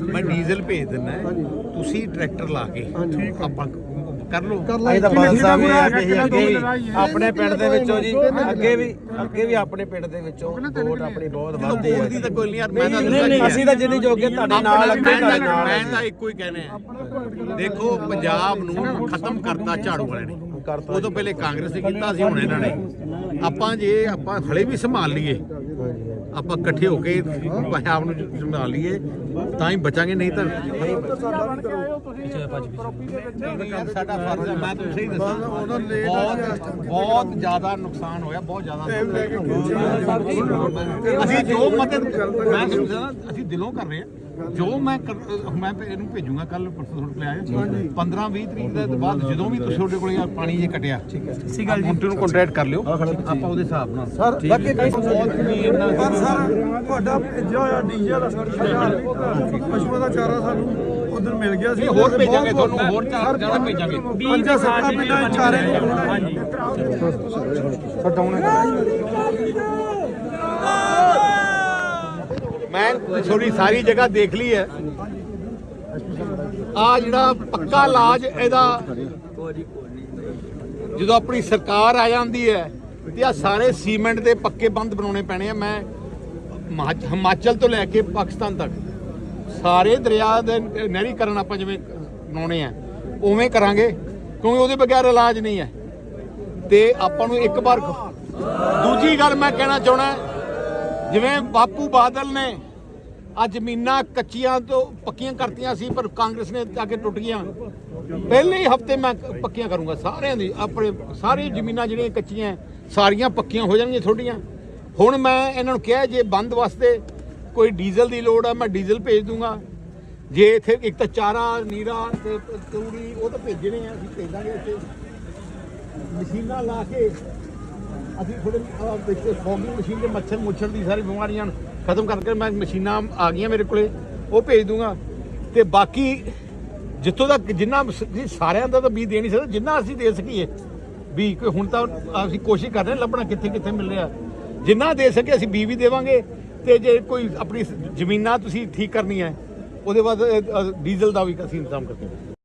ਮੈਂ ਡੀਜ਼ਲ ਭੇਜ ਦਿੰਦਾ ਤੁਸੀਂ ਟਰੈਕਟਰ ਲਾ ਕੇ ਆਪਾਂ ਕਰ ਲਓ। ਅਸੀਂ ਤਾਂ ਬਾਲ ਸਾਹਿਬ ਇਹ ਆ ਕਿ ਅਸੀਂ ਅੱਗੇ ਵੀ ਆਪਣੇ ਪਿੰਡ ਦੇ ਵਿੱਚੋਂ ਜੀ ਅੱਗੇ ਵੀ ਅੱਗੇ ਵੀ ਆਪਣੇ ਪਿੰਡ ਦੇ ਵਿੱਚੋਂ ਵੋਟ ਆਪਣੀ ਬਹੁਤ ਵੱਧਦੀ ਹੈ ਬੋਲਦੀ ਤਾਂ ਕੋਈ ਨਹੀਂ ਯਾਰ ਮੈਂ ਤਾਂ ਅਸੀਂ ਤਾਂ ਜਿੰਨੀ ਜੋਗੇ ਤੁਹਾਡੇ ਨਾਲ ਅੱਗੇ ਮੈਂ ਤੁਹਾਡੇ ਤਾਂ ਨਾਲ ਮੈਂ ਤਾਂ ਇੱਕੋ ਹੀ ਕਹਿੰਦੇ ਆ ਦੇਖੋ ਪੰਜਾਬ ਨੂੰ ਖਤਮ ਕਰਤਾ ਝਾੜੂ ਵਾਲਿਆਂ ਨੇ। ਤੋਂ ਪਹਿਲੇ ਕਾਂਗਰਸ ਨੇ ਕੀਤਾ ਸੀ ਹੁਣ ਇਹਨਾਂ ਨੇ। ਆਪਾਂ ਜੇ ਆਪਾਂ ਹਲੇ ਵੀ ਸੰਭਾਲ ਲਈਏ ਆਪਾਂ ਇਕੱਠੇ ਹੋ ਕੇ ਪੰਜਾਬ ਨੂੰ ਸੰਭਾਲ ਲਈਏ ਤਾਂ ਹੀ ਬਚਾਂਗੇ ਨਹੀਂ ਤਾਂ ਸਾਡਾ ਫਰਜ਼ ਹੈ ਮੈਂ ਤੁਹਾਨੂੰ ਸਹੀ ਦੱਸਾਂ ਬਹੁਤ ਜ਼ਿਆਦਾ ਨੁਕਸਾਨ ਹੋਇਆ ਬਹੁਤ ਜ਼ਿਆਦਾ ਅਸੀਂ ਜੋ ਮਦਦ ਮੈਂ ਦੱਸਾਂ ਅਸੀਂ ਦਿਲੋਂ ਕਰ ਰਹੇ ਹਾਂ। ਜੋ ਮੈਂ ਕਰ- ਮੈਂ ਇਹਨੂੰ ਭੇਜੂਗਾ ਕੱਲ ਪਰਸੋਂ ਤੁਹਾਡੇ ਕੋਲ ਆਇਆ 15 20 ਤਰੀਕ ਦੇ ਬਾਅਦ ਜਦੋਂ ਵੀ ਤੁਸੀਂ ਤੁਹਾਡੇ ਕੋਲ ਯਾਰ ਪਾਣੀ ਜੇ ਕਟਿਆ ਠੀਕ ਹੈ ਗੱਲ ਜੀ ਨੂੰ ਕੰਟੈਕਟ ਕਰ ਲਿਓ ਆਪਾਂ ਉਹਦੇ ਹਿਸਾਬ ਨਾਲ ਸਰ ਬਾਕੀ ਬਹੁਤ ਵੀ ਇੰਨਾ ਪਰ ਸਰ ਤੁਹਾਡਾ ਭੇਜਿਆ ਹੋਇਆ ਡੀਜ਼ਲ ਪਸ਼ੂਆਂ ਦਾ ਚਾਰਾ ਸਾਨੂੰ ਉਧਰ ਮਿਲ ਗਿਆ ਸੀ ਹੋਰ ਭੇਜਾਂਗੇ ਤੁਹਾਨੂੰ ਹੋਰ ਚਾਰ ਜਣਾ ਭੇਜਾਂਗੇ ਪੰਜਾਂ ਸੱਤਾਂ ਪਿੰਡਾਂ 'ਚ ਚਾਰੇ ਹਾਂਜੀ ਮੈਂ ਥੋੜੀ ਸਾਰੀ ਜਗ੍ਹਾ ਦੇਖ ਲਈ ਹੈ। ਆ ਜਿਹੜਾ ਪੱਕਾ ਇਲਾਜ ਇਹਦਾ ਜਦੋਂ ਆਪਣੀ ਸਰਕਾਰ ਆ ਜਾਂਦੀ ਹੈ ਤੇ ਆ ਸਾਰੇ ਸੀਮੈਂਟ ਦੇ ਪੱਕੇ ਬੰਦ ਬਣਾਉਣੇ ਪੈਣੇ ਆ। ਮੈਂ ਹਿਮਾਚਲ ਤੋਂ ਲੈ ਕੇ ਪਾਕਿਸਤਾਨ ਤੱਕ ਸਾਰੇ ਦਰਿਆ ਦੇ ਨਹਿਰੀਕਰਨ ਆਪਾਂ ਜਿਵੇਂ ਬਣਾਉਣੇ ਆ, ਉਵੇਂ ਕਰਾਂਗੇ, ਕਿਉਂਕਿ ਉਹਦੇ ਬਗੈਰ ਇਲਾਜ ਨਹੀਂ ਹੈ। ਤੇ ਆਪਾਂ ਨੂੰ ਇੱਕ ਵਾਰ ਦੂਜੀ ਗੱਲ ਮੈਂ ਕਹਿਣਾ ਚਾਹਣਾ ਜਿਵੇਂ ਬਾਪੂ ਬਾਦਲ ਨੇ ਆ ਜ਼ਮੀਨਾਂ ਕੱਚੀਆਂ ਤੋਂ ਪੱਕੀਆਂ ਕਰਤੀਆਂ ਸੀ, ਪਰ ਕਾਂਗਰਸ ਨੇ ਜਾ ਕੇ ਟੁੱਟ ਗਈਆਂ। ਪਹਿਲੇ ਹੀ ਹਫ਼ਤੇ ਮੈਂ ਪੱਕੀਆਂ ਕਰੂੰਗਾ, ਸਾਰਿਆਂ ਦੀ, ਆਪਣੇ ਸਾਰੀ ਜ਼ਮੀਨਾਂ ਜਿਹੜੀਆਂ ਕੱਚੀਆਂ, ਸਾਰੀਆਂ ਪੱਕੀਆਂ ਹੋ ਜਾਣਗੀਆਂ ਤੁਹਾਡੀਆਂ। ਹੁਣ ਮੈਂ ਇਹਨਾਂ ਨੂੰ ਕਿਹਾ, ਜੇ ਬੰਦ ਵਾਸਤੇ ਕੋਈ ਡੀਜ਼ਲ ਦੀ ਲੋੜ ਆ, ਮੈਂ ਡੀਜ਼ਲ ਭੇਜ ਦੂੰਗਾ। ਜੇ ਇੱਥੇ ਇੱਕ ਤਾਂ ਚਾਰਾ, ਨੀਰਾ ਤੇ ਤੂੜੀ, ਉਹ ਤਾਂ ਭੇਜਣੇ ਆ, ਅਸੀਂ ਭੇਜ ਦਾਂਗੇ ਇੱਥੇ। ਮਸ਼ੀਨਾਂ ਲਾ ਕੇ ਅਸੀਂ ਥੋੜੇ ਵਿੱਚ ਫੋਗਿੰਗ ਮਸ਼ੀਨ ਦੇ ਮੱਛਰ ਮੁੱਛਰ ਦੀ ਸਾਰੀ ਬਿਮਾਰੀਆਂ ਖਤਮ ਕਰਕੇ ਮੈਂ ਮਸ਼ੀਨਾਂ ਆ ਗਈਆਂ ਮੇਰੇ ਕੋਲੇ, ਉਹ ਭੇਜ ਦੂੰਗਾ। ਤੇ ਬਾਕੀ ਜਿੱਥੋਂ ਤੱਕ ਜਿੰਨਾ ਸਾਰਿਆਂ ਦਾ ਤਾਂ ਬੀ ਦੇ ਨਹੀਂ ਸਕਦਾ, ਜਿੰਨਾ ਅਸੀਂ ਦੇ ਸਕੀਏ, ਵੀ ਕੋਈ ਹੁਣ ਤਾਂ ਅਸੀਂ ਕੋਸ਼ਿਸ਼ ਕਰ ਰਹੇ ਲੱਭਣਾ ਕਿੱਥੇ ਕਿੱਥੇ ਮਿਲ ਰਿਹਾ। ਜਿੰਨਾ ਦੇ ਸਕੇ ਅਸੀਂ ਬੀ ਵੀ ਦੇਵਾਂਗੇ, ਤੇ ਜੇ ਕੋਈ ਆਪਣੀ ਜ਼ਮੀਨਾਂ ਤੁਸੀਂ ਠੀਕ ਕਰਨੀ ਹੈ ਉਹਦੇ ਬਾਅਦ ਡੀਜ਼ਲ ਦਾ ਵੀ ਅਸੀਂ ਇੰਤਜ਼ਾਮ ਕਰਦੇ ਹਾਂ।